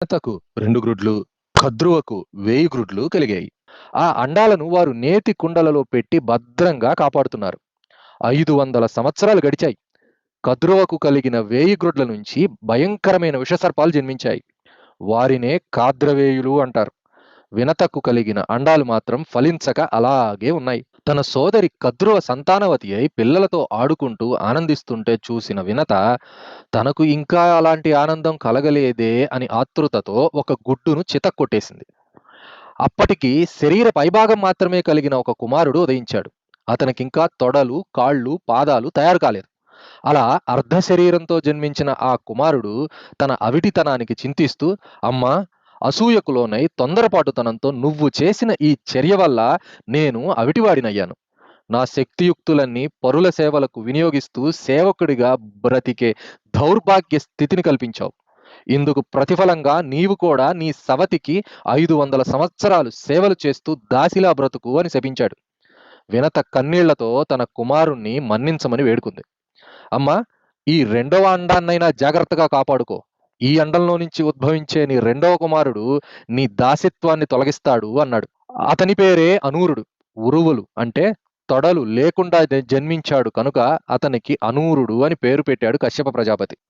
వినతకు రెండు గ్రుడ్లు కద్రువకు వేయి గ్రుడ్లు కలిగాయి. ఆ అండాలను వారు నేతి కుండలలో పెట్టి భద్రంగా కాపాడుతున్నారు. ఐదు వందల సంవత్సరాలు గడిచాయి. కద్రువకు కలిగిన వేయి గ్రుడ్ల నుంచి భయంకరమైన విషసర్పాలు జన్మించాయి. వారినే కాద్రవేయులు అంటారు. వినతకు కలిగిన అండాలు మాత్రం ఫలించక అలాగే ఉన్నాయి. తన సోదరి కద్రువ సంతానవతి అయి పిల్లలతో ఆడుకుంటూ ఆనందిస్తుంటే చూసిన వినత తనకు ఇంకా అలాంటి ఆనందం కలగలేదే అని ఆతృతతో ఒక గుడ్డును చితక్కొట్టేసింది అప్పటికి శరీర పైభాగం మాత్రమే కలిగిన ఒక కుమారుడు ఉదయించాడు. అతనికింకా తొడలు కాళ్ళు పాదాలు తయారు కాలేదు. అలా అర్ధ శరీరంతో జన్మించిన ఆ కుమారుడు తన అవిటితనానికి చింతిస్తూ అమ్మా అసూయకు లోనై తొందరపాటుతనంతో నువ్వు చేసిన ఈ చర్య వల్ల నేను అవిటివాడినయ్యాను. నా శక్తియుక్తులన్నీ పరుల సేవలకు వినియోగిస్తూ సేవకుడిగా బ్రతికే దౌర్భాగ్య స్థితిని కల్పించావు. ఇందుకు ప్రతిఫలంగా నీవు కూడా నీ సవతికి ఐదు వందల సంవత్సరాలు సేవలు చేస్తూ దాసిలా బ్రతుకు అని శపించాడు. వినత కన్నీళ్ళతో తన కుమారుణ్ణి మన్నించమని వేడుకుంది. అమ్మా ఈ రెండవ అండాన్నైనా జాగ్రత్తగా కాపాడుకో. ఈ అండంలో నుంచి ఉద్భవించే నీ రెండవ కుమారుడు నీ దాసిత్వాన్ని తొలగిస్తాడు అన్నాడు. అతని పేరే అనూరుడు. ఉరువులు అంటే తొడలు లేకుండా జన్మించాడు కనుక అతనికి అనూరుడు అని పేరు పెట్టాడు కశ్యప ప్రజాపతి.